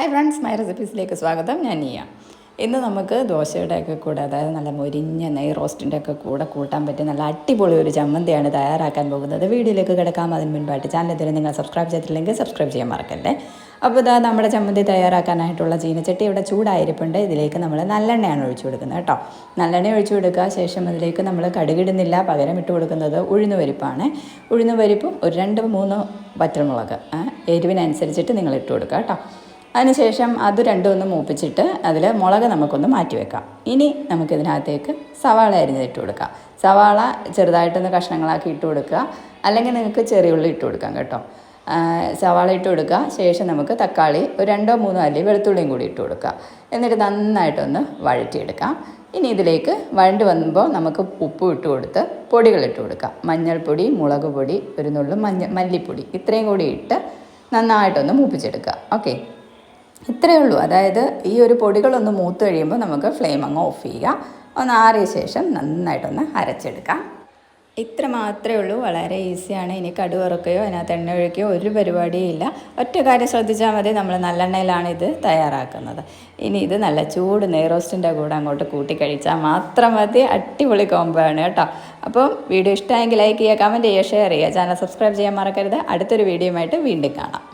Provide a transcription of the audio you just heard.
Hi friends my റെസിപ്പീസിലേക്ക് സ്വാഗതം. ഞാൻ നീയ. ഇന്ന് നമുക്ക് ദോശയുടെ ഒക്കെ കൂടെ അതായത് നല്ല മൊരിഞ്ഞ നെയ് റോസ്റ്റിന്റെ ഒക്കെ കൂടെ കൂട്ടാൻ പറ്റിയ നല്ല അടിപൊളി ഒരു ചമ്മന്തിയാണ് തയ്യാറാക്കാൻ പോകുന്നത്. വീഡിയോയിലേക്ക് കിടക്കാം. അതിന് മുൻപായിട്ട് ചാനൽ ഇതിന് നിങ്ങൾ സബ്സ്ക്രൈബ് ചെയ്തിട്ടില്ലെങ്കിൽ സബ്സ്ക്രൈബ് ചെയ്യാൻ മറക്കല്ലേ. അപ്പോൾ ഇതാ നമ്മുടെ ചമ്മന്തി തയ്യാറാക്കാനായിട്ടുള്ള ചീനച്ചട്ടി ഇവിടെ ചൂടായിരിപ്പുണ്ട്. ഇതിലേക്ക് നമ്മൾ നല്ലെണ്ണയാണ് ഒഴിച്ചു കൊടുക്കുന്നത് കേട്ടോ. നല്ലെണ്ണ ഒഴിച്ചു കൊടുക്കുക. ശേഷം അതിലേക്ക് നമ്മൾ കടുകിടുന്നില്ല. പകരം ഇട്ട് കൊടുക്കുന്നത് ഉഴുന്ന് പരിപ്പാണ്. ഉഴുന്ന് പരിപ്പും ഒരു രണ്ട് മൂന്ന് ആ, എരിവിനനുസരിച്ചിട്ട് നിങ്ങൾ ഇട്ട് കൊടുക്കുക കേട്ടോ. അതിനുശേഷം അത് രണ്ടും ഒന്ന് മൂപ്പിച്ചിട്ട് അതിൽ മുളക് നമുക്കൊന്ന് മാറ്റി വെക്കാം. ഇനി നമുക്കിതിനകത്തേക്ക് സവാള അരിഞ്ഞിട്ട് കൊടുക്കാം. സവാള ചെറുതായിട്ടൊന്ന് കഷ്ണങ്ങളാക്കി ഇട്ട് കൊടുക്കുക. അല്ലെങ്കിൽ നിങ്ങൾക്ക് ചെറിയ ഉള്ളി ഇട്ട് കൊടുക്കാം കേട്ടോ. സവാള ഇട്ട് കൊടുക്കുക. ശേഷം നമുക്ക് തക്കാളി ഒരു രണ്ടോ മൂന്നോ അല്ലി വെളുത്തുള്ളിയും കൂടി ഇട്ട് കൊടുക്കുക. എന്നിട്ട് നന്നായിട്ടൊന്ന് വഴറ്റിയെടുക്കാം. ഇനി ഇതിലേക്ക് വഴണ്ട് വന്നുമ്പോൾ നമുക്ക് ഉപ്പ് ഇട്ട് കൊടുത്ത് പൊടികൾ ഇട്ട് കൊടുക്കാം. മഞ്ഞൾപ്പൊടി മുളക് പൊടി ഒരു നുള്ളു മഞ്ഞ മല്ലിപ്പൊടി ഇത്രയും കൂടി ഇട്ട് നന്നായിട്ടൊന്ന് മൂപ്പിച്ചെടുക്കുക. ഓക്കെ. ഇത്രയേ ഉള്ളൂ. അതായത് ഈ ഒരു പൊടികളൊന്ന് മൂത്ത് കഴിയുമ്പോൾ നമുക്ക് ഫ്ലെയിം അങ്ങ് ഓഫ് ചെയ്യുക. ഒന്ന് ആറിയ ശേഷം നന്നായിട്ടൊന്ന് അരച്ചെടുക്കാം. ഇത്ര മാത്രമേ ഉള്ളൂ. വളരെ ഈസിയാണ് ഇനി കടുവറക്കുകയോ അതിനകത്ത് എണ്ണ ഒഴിക്കുകയോ ഒരു പരിപാടിയും ഇല്ല. ഒറ്റ കാര്യം ശ്രദ്ധിച്ചാൽ മതി. നമ്മൾ നല്ലെണ്ണയിലാണ് ഇത് തയ്യാറാക്കുന്നത്. ഇനി ഇത് നല്ല ചൂട് നെയ്റോസ്റ്റിന്റെ കൂടെ അങ്ങോട്ട് കൂട്ടി കഴിച്ചാൽ മാത്രം മതി. അടിപൊളി കോംബോ ആണ് കേട്ടോ. അപ്പോൾ വീഡിയോ ഇഷ്ടമായെങ്കിൽ ലൈക്ക് ചെയ്യുക കമന്റ് ചെയ്യുക ഷെയർ ചെയ്യുക. ചാനൽ സബ്സ്ക്രൈബ് ചെയ്യാൻ മറക്കരുത്. അടുത്തൊരു വീഡിയോയുമായിട്ട് വീണ്ടും കാണാം.